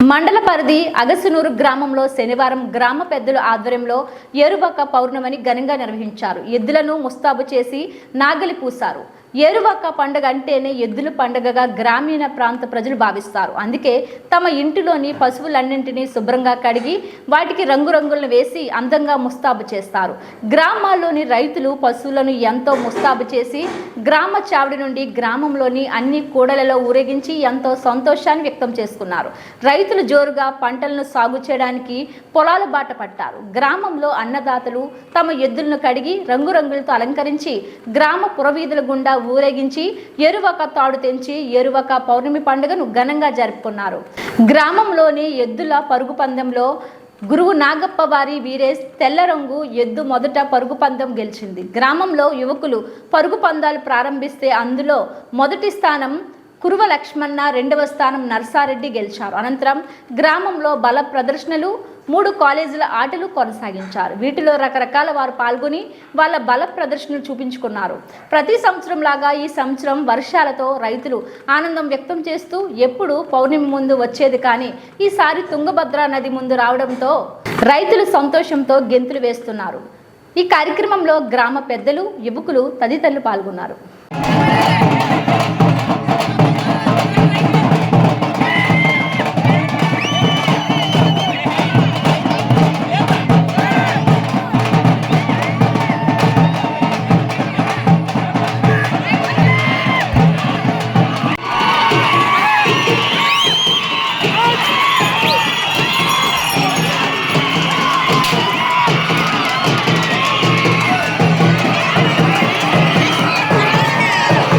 మండల పరిధి అగసునూరు గ్రామంలో శనివారం గ్రామ పెద్దల ఆధ్వర్యంలో ఏరువాక పౌర్ణమని ఘనంగా నిర్వహించారు. ఎద్దులను ముస్తాబు చేసి నాగలి పూశారు. ఏరువాక పండుగ అంటేనే ఎద్దుల పండుగగా గ్రామీణ ప్రాంత ప్రజలు భావిస్తారు. అందుకే తమ ఇంటిలోని పశువులన్నింటినీ శుభ్రంగా కడిగి వాటికి రంగురంగులను వేసి అందంగా ముస్తాబు చేస్తారు. గ్రామాల్లోని రైతులు పశువులను ఎంతో ముస్తాబు చేసి గ్రామ చావిడి నుండి గ్రామంలోని అన్ని కూడలలో ఊరేగించి ఎంతో సంతోషాన్ని వ్యక్తం చేసుకున్నారు. రైతులు జోరుగా పంటలను సాగు చేయడానికి పొలాల బాట పట్టారు. గ్రామంలో అన్నదాతలు తమ ఎద్దులను కడిగి రంగురంగులతో అలంకరించి గ్రామ పురవీధుల గుండా ఊరేగించి ఎరువక తాడు తెంచి ఎరువక పౌర్ణమి పండుగను ఘనంగా జరుపుకున్నారు. గ్రామంలోని ఎద్దుల పరుగు పందెంలో గురువు నాగప్ప వారి వీరేష్ తెల్ల రంగు ఎద్దు మొదట పరుగు పందెం గెలిచింది. గ్రామంలో యువకులు పరుగు పందాలు ప్రారంభిస్తే అందులో మొదటి స్థానం కురువ లక్ష్మణ రెండవ స్థానం నర్సారెడ్డి గెలిచారు. అనంతరం గ్రామంలో బల ప్రదర్శనలు మూడు కాలేజీల ఆటలు కొనసాగించారు. వీటిలో రకరకాల వారు పాల్గొని వాళ్ళ బల ప్రదర్శనలు చూపించుకున్నారు. ప్రతి సంవత్సరం లాగా ఈ సంవత్సరం వర్షాలతో రైతులు ఆనందం వ్యక్తం చేస్తూ ఎప్పుడు పౌర్ణమి ముందు వచ్చేది కానీ ఈసారి తుంగభద్ర నది ముందు రావడంతో రైతులు సంతోషంతో గెంతులు వేస్తున్నారు. ఈ కార్యక్రమంలో గ్రామ పెద్దలు యువకులు తదితరులు పాల్గొన్నారు.